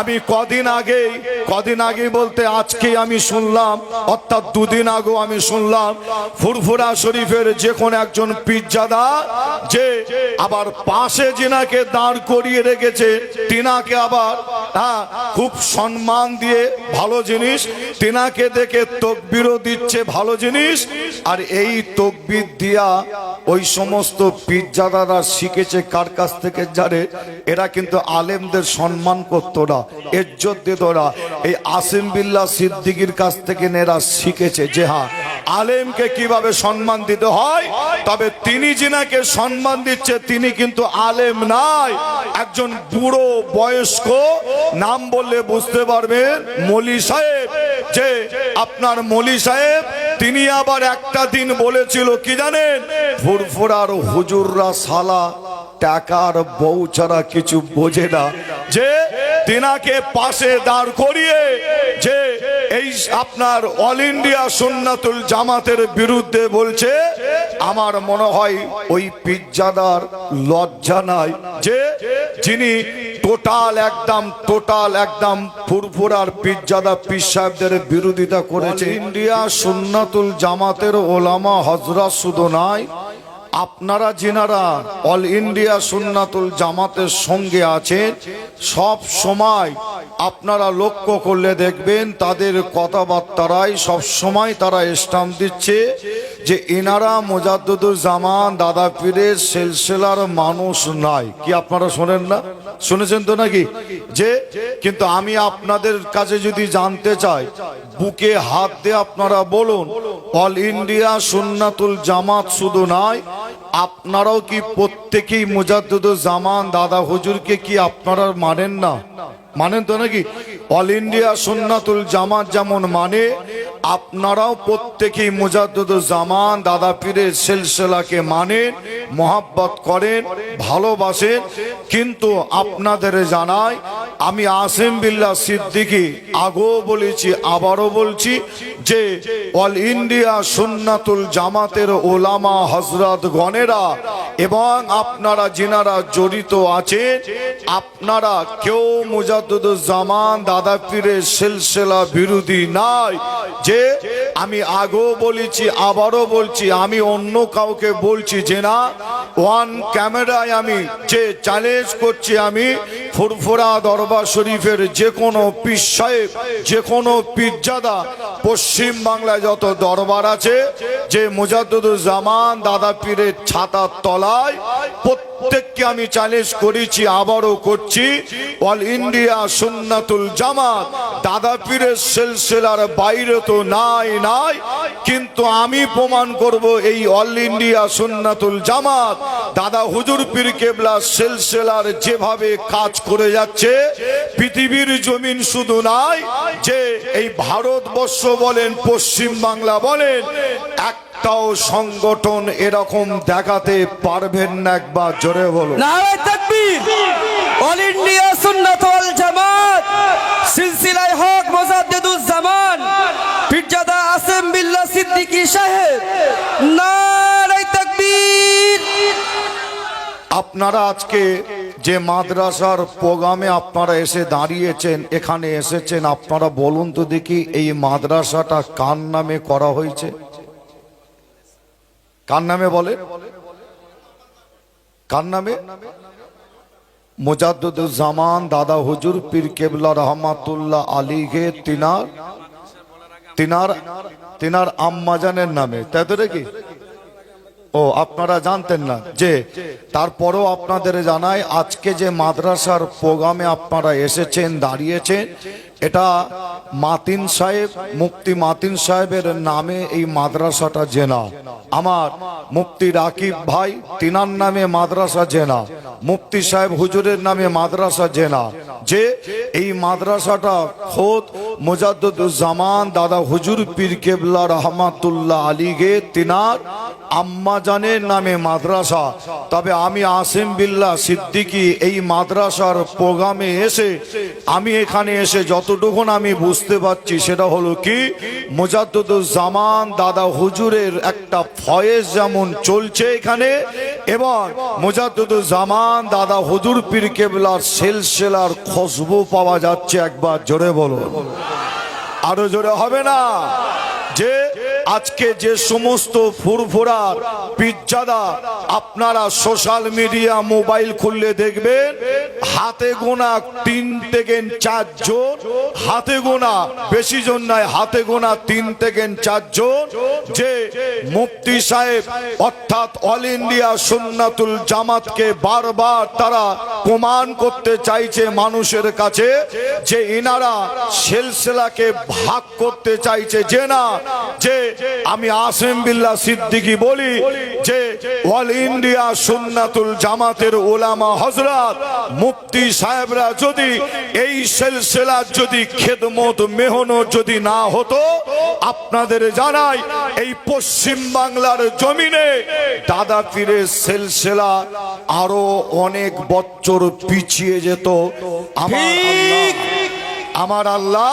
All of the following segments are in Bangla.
আমি কদিন আগে কদিন আগে বলতে আজকে আমি শুনলাম, অর্থাৎ দুদিন আগেও আমি শুনলাম, ফুরফুরা শরীফের যে কোনো একজন পিজ্জাদা যে আবার পাশে জিনাকে দাঁড় করিয়ে রেখেছে, তিনাকে আবার হ্যাঁ খুব সম্মান দিয়ে ভালো জিনিস, তিনাকে দেখে তকবিরও দিচ্ছে ভালো জিনিস, আর এই তকবির দিয়া ওই সমস্ত পিজ্জাদারা শিখেছে কার কাছ থেকে জানে, এরা কিন্তু আলেমদের সম্মান করতো না। এজ্জত দিত না এই আসিম বিল্লাহ সিদ্দিকির কাছ থেকে এরা শিখেছে যে হ্যাঁ আলেমকে কীভাবে সম্মান দিতে হয়, তবে তিনি সম্মান দিচ্ছে, তিনি কিন্তু আলেম নাই। একজন বুড়ো বয়স্ক, নাম বললে বুঝতে পারবেন, মলি সাহেব। যে আপনার মলি সাহেব, তিনি আবার একটা দিন বলেছিল, কি জানেন? ফুরফুরার হুজুররা সালা, টাকার বউ ছাড়া কিছু বোঝে না। যে তিনাকে পাশে দাঁড় করিয়ে যে এই আপনার অল ইন্ডিয়া সুন্নাতুল জামাতের বিরুদ্ধে বলছে, আমার মনে হয় ওই পিজ্জাদার লজ্জা নাই যে যিনি টোটাল একদম টোটাল একদম ফুরফুরার পিজ্জাদা পীর সাহেবদের বিরোধিতা করেছে। ইন্ডিয়া সুন্নাতুল জামাতের ওলামা হজরত শুধু নয় আপনারা যেনারা অল ইন্ডিয়া সুন্নাতুল জামাতের সঙ্গে আছেন সব সময় আপনারা লক্ষ্য করলে দেখবেন তাদের কথাবার্তারাই সব সময় তারা স্টাম্প দিচ্ছে যে এনারা মোজাদ্দুর জামান, দাদা পীরের সেলসেলার মানুষ নাই। কি আপনারা শোনেন না? শুনেছেন তো নাকি? যে, কিন্তু আমি আপনাদের কাছে যদি জানতে চাই, বুকে হাত দিয়ে আপনারা বলুন, অল ইন্ডিয়া সুন্নাতুল জামাত শুধু নয় আপনারাও কি প্রত্যেকেই মুজাদ্দুদ জামান দাদা হুজুরকে কি আপনারা মানেন না? মানেন তো নাকি? অল ইন্ডিয়া সুন্নাতুল জামাত যেমন মানে আপনারাও প্রত্যেকেই মুজাদ্দুদ জামান দাদা পীরের সিলসিলাকে মানেন, মোহাব্বত করেন, ভালোবাসেন। কিন্তু আপনাদের জানাই আমি আসিম বিল্লাহ সিদ্দিকি আগেও বলেছি, আবারও বলছি যে অল ইন্ডিয়া সুন্নাতুল জামাতের ওলামা হজরত গণেরা এবং আপনারা যিনারা জড়িত আছেন, আপনারা কেউ মুজাদ্দুদ জামান দাদা পীরের সিলসিলা বিরোধী নাই যে আমি আগেও বলেছি, আবারও বলছি, আমি অন্য কাউকে বলছি যে না ওয়ান ক্যামেরায় আমি যে চ্যালেঞ্জ করছি আমি ফুরফুরা দরবার শরীফের যে কোনো পীর সাহেব যে কোনো পিজ্জাদা পশ্চিম বাংলায় যত দরবার আছে, যে মুজাদ্দুর জামান দাদা পীরের ছাতার তলায় প্রত্যেককে আমি চ্যালেঞ্জ করেছি, আবারও করছি। অল ইন্ডিয়া সুন্নাতুল জামাত দাদা পীরের সিলসিলার বাইরে তো নাই নাই। কিন্তু আমি প্রমাণ করব এই অল ইন্ডিয়া সুন্নাতুল জামাত দাদা হুজুর পীর কেবলা সিলসিলার যেভাবে কাজ করে যাচ্ছে, পৃথিবীর জমিন শুধু নাই, যে এই ভারতবর্ষ বলেন পশ্চিম বাংলা বলেন একটাও সংগঠন এরকম দেখাতে পারবেন না একবার জোরে বলো অল ইন্ডিয়া সুন্নাত ওয়াল জামাত। সিলসিলায় হক মোজাদ্দেদুজ জামান। পীরজাদা আসেম বিল্লাহ সিদ্দিকী সাহেব। নারায় তাকবীর। আপনারা আজকে যে মাদ্রাসার প্রোগ্রামে আপনারা এসে দাঁড়িয়েছেন এখানে এসেছেন আপনারা বলুন তো দেখি এই মাদ্রাসাটা কার নামে করা হয়েছে? কার নামে বলে? কার নামে? মোজাদ্দুদ জামান দাদা হুজুর পীর কেবলা রহমাতুল্লাহ আলীকে তিনার তিনার তিনার আম্মাজানের নামে। তাই তো নাকি? ও, আপনারা জানতেন না। যে, তারপরেও আপনাদের জানাই, আজকে যে মাদ্রাসার প্রোগ্রামে আপনারা এসেছেন, দাঁড়িয়েছেন এটা মাতিন সাহেব মুক্তি মাতিন সাহেবের নামে এই মাদ্রাসাটা জেনা। আমার মুক্তি রাকিব ভাই, তিনার নামে মাদ্রাসা জেনা। মুফতি সাহেব হুজুরের নামে মাদ্রাসা জেনা। যে এই মাদ্রাসাটা খোদ মোজাদ্দুজ্জামান দাদা হুজুর পীর কেবলা রহমাতুল্লাহ আলীগে তিনার আম্মা জানের নামে মাদ্রাসা। তবে আমি আসিম বিল্লা সিদ্দিকি এই মাদ্রাসার প্রোগ্রামে এসে আমি এখানে এসে যতটুকুন আমি বুঝতে পারছি সেটা হলো কি জামান দাদা হুজুরের একটা ফয়েজ যেমন চলছে এখানে, এবং জামান দাদা হুজুর পীর কেবলার সেলসেলার খুশবু পাওয়া যাচ্ছে একবার জোরে বলো আরও জোরে হবে না? যে আজকে যে সমস্ত ফুরফুরার পিজ্জাদা আপনারা সোশ্যাল মিডিয়া, মোবাইল খুললে দেখবেন, হাতে গোনা তিন থেকে চারজন হাতে গোনা বেশি জন নয়, হাতে গোনা তিন থেকে চারজন যে মুফতি সাহেব, অর্থাৎ অল ইন্ডিয়া সুন্নাতুল জামাতকে বারবার তারা প্রমাণ করতে চাইছে মানুষের কাছে, যে ইনারা সেলসেলাকে ভাগ করতে চাইছে, যে না, যে আমি আসেম বিল্লাহ সিদ্দিকি বলি যে অল ইন্ডিয়া সুন্নাতুল জামাতের ওলামা হজরত মুফতি সাহেবরা যদি এই সেলসেলার যদি খেদমত মেহনত যদি না হতো আপনাদের জানাই এই পশ্চিম বাংলার জমিনে দাদা পীরের সেলসেলা আরও অনেক বছর পিছিয়ে যেত। আমার আমার আল্লাহ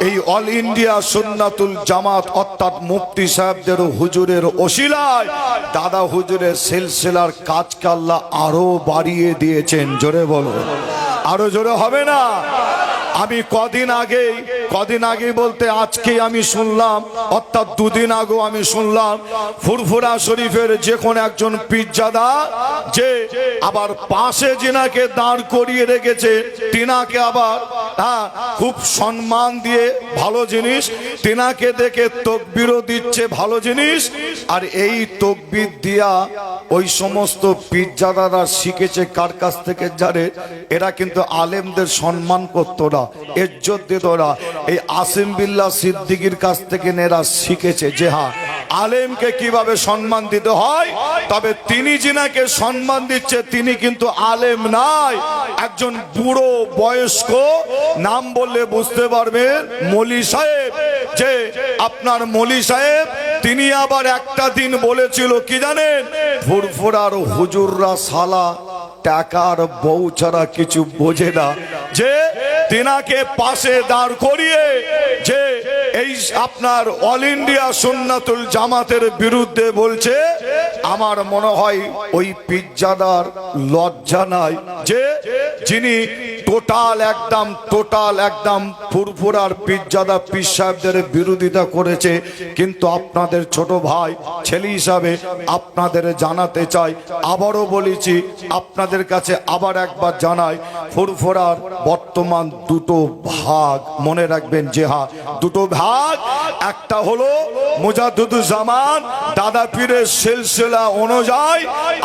এই অল ইন্ডিয়া সুন্নাতুল জামাত অর্থাৎ মুফতি সাহেবদের হুজুরের ওসিলায় দাদা হুজুরের সিলসিলার কাজকে আল্লাহ আরও বাড়িয়ে দিয়েছেন। জোরে বলো। আরও জোরে হবে না? আমি কদিন আগে কদিন আগে বলতে আজকে আমি শুনলাম, অর্থাৎ দুদিন আগে আমি শুনলাম, ফুরফুরা শরীফের যে কোনো একজন পিজ্জাদা যে আবার পাশে জিনাকে দাঁড় করিয়ে রেখেছে তিনাকে আবার হ্যাঁ খুব সম্মান দিয়ে ভালো জিনিস তিনাকে দেখে তকবিরও দিচ্ছে ভালো জিনিস, আর এই তকবির দিয়া ওই সমস্ত পিজ্জাদারা শিখেছে কার কাছ থেকে জানে, এরা কিন্তু আলেমদের সম্মান করতো না ইজ্জত দিত না। এই আসিম বিল্লাহ সিদ্দিকির কাছ থেকে এরা শিখেছে যে হ্যাঁ আলেমকে কীভাবে সম্মান দিতে হয়, তবে তিনি যিনাকে সম্মান দিচ্ছে, তিনি কিন্তু আলেম নাই। একজন বুড়ো বয়স্ক, নাম বললে বুঝতে পারবেন, মলি সাহেব। যে আপনার মলি সাহেব, তিনি আবার একটা দিন বলেছিল, কি জানেন? ফুরফুরার হুজুররা সালা, টাকার বউ ছাড়া কিছু বোঝে না। যে তিনাকে পাশে দাঁড় করিয়ে যে এই আপনার অল ইন্ডিয়া সুন্নাতুল জামাতের বিরুদ্ধে বলছে, আমার মনে হয় ওই পিজ্জাদার লজ্জা নাই যে যিনি টোটাল একদম টোটাল একদম ফুরফুরার পিজ্জাদা পীর সাহেবদের বিরোধিতা করেছে। কিন্তু আপনাদের ছোট ভাই, ছেলে হিসাবে আপনাদের জানাতে চাই, আবারও বলেছি, আপনাদের কাছে আবার একবার জানাই, ফুরফুরার বর্তমান দুটো ভাগ, মনে রাখবেন যে হ্যাঁ দুটো ভাগ, একটা হলো মুজাদুজ্জামান দাদা পীরের সিলসিলা অনুযায়ী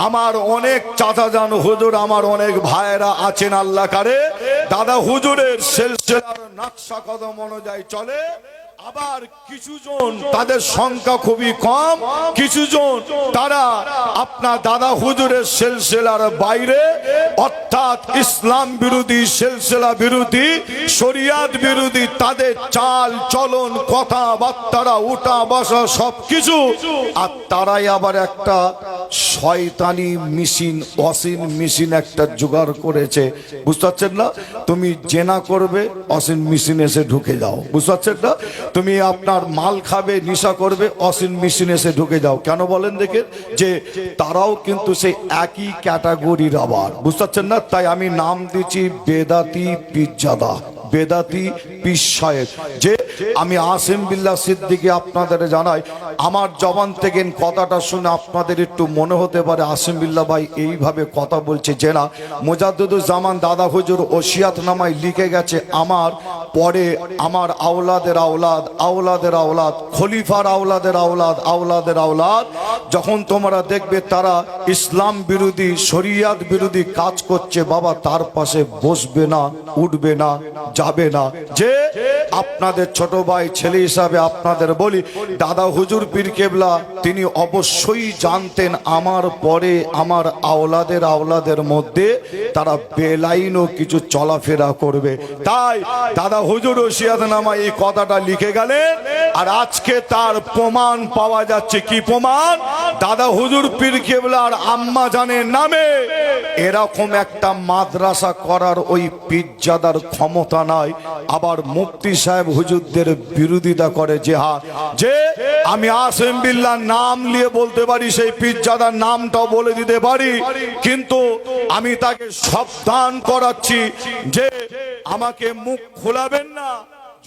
আমার অনেক চাচা যান হুজুর, আমার অনেক ভাইয়েরা আছেন আল্লাহ কারে দাদা হুজুরের সিলসিলার নকশা কদম অনুযায়ী চলে। আবার কিছু জন তাদের সংখ্যা খুবই কম। কিছু জন তারা আপনার দাদা হুজুরের সেলসেলার বাইরে, অর্থাৎ ইসলাম বিরোধী, সেলসেলা বিরোধী, শরিয়াত বিরোধী, তাদের চাল, চলন, কথাবার্তারা, উঠা বসা সব কিছু আর তারাই আবার একটা শয়তানি মেশিন অসীন মেশিন একটা জোগাড় করেছে। বুঝতে পারছেন না? তুমি জেনা করবে অসীন মেশিন এসে ঢুকে যাও। বুঝতে পারছেন না? তুমি আপনার মাল খাবে, নিশা করবে অসিন মেশিন এসে ঢুকে যাও। কেন বলেন দেখে? যে তারাও কিন্তু সেই একই ক্যাটাগরির আবার। বুঝতে পারছেন না? তাই আমি নাম দিচ্ছি বেদাতি পিজ্জাদা, বেদাতি পিসায়ের যে আমি আসিম বিল্লাহ সিদ্দিকে আপনাদের জানাই, আমার জবান থেকে কথাটা শুনে আপনাদের একটু মনে হতে পারে, আসিম বিল্লাহ ভাই এইভাবে কথা বলছে জেনা না জামান দাদা হুজুর ওসিয়াত নামায় লিখে গেছে, আমার পরে আমার আওলাদের আওলাদ আওলাদের আওলাদ, খলিফার আওলাদের আওলাদ আওলাদের আওলাদ, যখন তোমরা দেখবে তারা ইসলাম বিরোধী, শরিয়াত বিরোধী কাজ করছে, বাবা তার পাশে বসবে না, উঠবে না, যাবে না। যে আপনাদের ছোট ভাই, ছেলে হিসাবে আপনাদের বলি, দাদা হুজুর হুজুর পীর কেবলা, তিনি অবশ্যই জানতেন আমার পরে আমার আওলাদের আওলাদের মধ্যে তারা বেলাইনও কিছু চলাফেরা করবে। তাই দাদা হুজুর নামা এই কথাটা লিখে গেলেন, আর আজকে তার প্রমাণ পাওয়া যাচ্ছে। কি প্রমাণ? দাদা হুজুর পীর আর আম্মা জানের নামে এরকম একটা মাদ্রাসা করার ওই পিজ্জাদার ক্ষমতা নাই। আবার মুফতি সাহেব হুজুরদের বিরোধিতা করে হা যে আমি আসেম বিল্লার নাম নিয়ে বলতে পারি, সেই পিজ্জাদার নামটাও বলে দিতে পারি। কিন্তু আমি তাকে সাবধান করাচ্ছি যে আমাকে মুখ খোলাবেন না।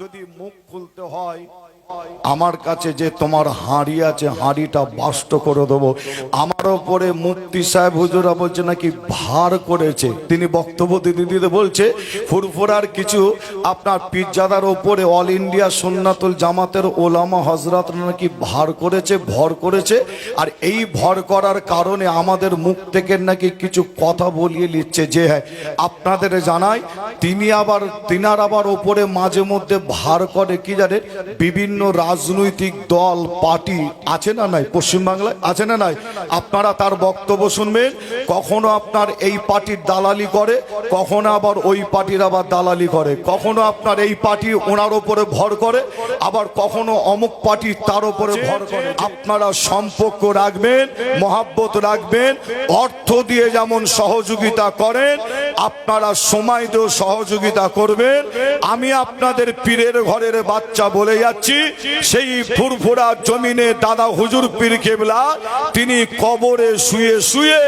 যদি মুখ খুলতে হয়, আমার কাছে যে তোমার হাঁড়ি আছে, হাঁড়িটা বাষ্ট করে দেবো। আমার ওপরে মুক্তি সাহেব হুজুরা বলছে নাকি ভার করেছে। তিনি বক্তব্য দিতে দিতে বলছে, ফুরফুরার কিছু আপনার পিজ্জাদার ওপরে অল ইন্ডিয়া সুন্নাতুল জামাতের ওলামা হজরত নাকি ভার করেছে, ভর করেছে? আর এই ভর করার কারণে আমাদের মুখ থেকে নাকি কিছু কথা বলিয়ে নিচ্ছে যে হ্যাঁ আপনাদের জানাই, তিনি আবার, তিনার আবার ওপরে মাঝে মধ্যে ভার করে কি জানেন? বিভিন্ন রাজনৈতিক দল, পার্টি আছে না নাই? পশ্চিমবাংলায় আছে না নাই? আপনারা তার বক্তব্য শুনবেন। কখনো আপনার এই পার্টির দালালি করে, কখনো আবার ওই পার্টির আবার দালালি করে। কখনো আপনার এই পার্টি ওনার ওপরে ভর করে, আবার কখনো অমুক পার্টি তার ওপরে ভর করে। আপনারা সম্পর্ক রাখবেন, মহাব্বত রাখবেন, অর্থ দিয়ে যেমন সহযোগিতা করেন আপনারা সময় দিয়েও সহযোগিতা করবেন। আমি আপনাদের পীরের ঘরের বাচ্চা বলে যাচ্ছি। সেই ফুরফুরা জমিনে দাদা হুজুর পীর কেবলা, তিনি কবরে শুয়ে শুয়ে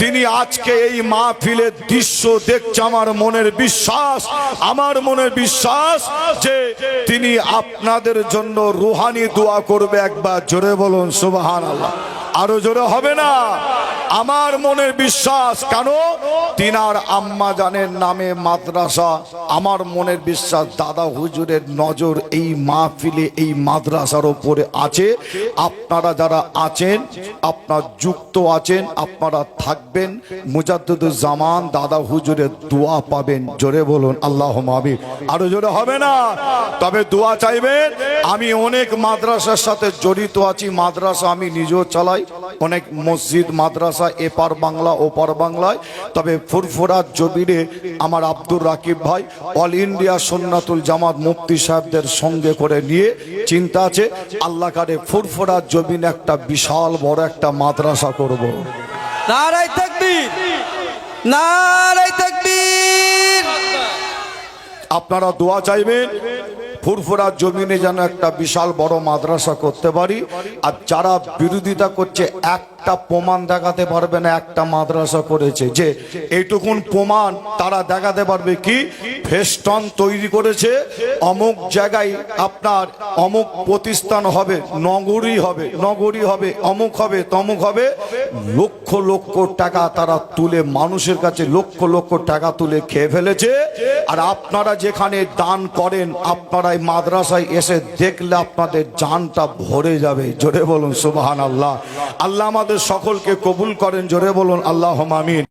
তিনি আজকে এই মাহফিলের দৃশ্য দেখছে আমার মনের বিশ্বাস। আমার মনের বিশ্বাস যে তিনি আপনাদের জন্য রুহানি দোয়া করবে একবার। জোরে বলুন সুবাহান আল্লাহ আরও জোরে হবে না। আমার মনের বিশ্বাস, কেন? তিনার আম্মা জানের নামে মাদ্রাসা। আমার মনের বিশ্বাস, দাদা হুজুরের নজর এই মাহফিলে, এই মাদ্রাসার ওপরে আছে। আপনারা যারা আছেন, আপনার যুক্ত আছেন, আপনারা থাকবেন। জামান দাদা হুজুরের দোয়া পাবেন। জোরে বলুন আল্লাহ মাবি আরও জোরে হবে না? তবে দোয়া চাইবেন, আমি অনেক মাদ্রাসার সাথে জড়িত আছি। মাদ্রাসা আমি নিজেও চালাই। অনেক মসজিদ মাদ্রাসা এপার বাংলা ওপার বাংলায়। তবে ফুরফুরা জবিরে আমার আব্দুর রাকিব ভাই অল ইন্ডিয়া সন্ন্যাতুল জামাত মুফতি সাহেবদের সঙ্গে করে নিয়ে চিন্তা আছে আল্লাহ কারে ফুরফুরা জবিন একটা বিশাল বড় একটা মাদ্রাসা করব। নারাই তাকবীর! নারাই তাকবীর! আপনারা দোয়া চাইবেন? ফুরফুরা জমিনে যেন একটা বিশাল বড় মাদ্রাসা করতে পারি। আর যারা বিরোধিতা করছে, একটা প্রমাণ দেখাতে পারবে না, একটা মাদ্রাসা করেছে। যে এইটুকুন প্রমাণ তারা দেখাতে পারবে কি? ফেস্টন তৈরি করেছে, অমুক জায়গায় আপনার অমুক প্রতিষ্ঠান হবে, নগরী হবে নগরী হবে, অমুক হবে, তমুক হবে। লক্ষ লক্ষ টাকা তারা তুলে, মানুষের কাছে লক্ষ লক্ষ টাকা তুলে খেয়ে ফেলেছে। আর আপনারা যেখানে দান করেন, আপনারা এই মাদ্রাসায় এসে দেখলে আপনাদের জানটা ভরে যাবে। জোরে বলুন সুবাহান আল্লাহ আল্লাহ আমাদের সকলকে কবুল করেন, জোরে বলুন আল্লাহ মামিন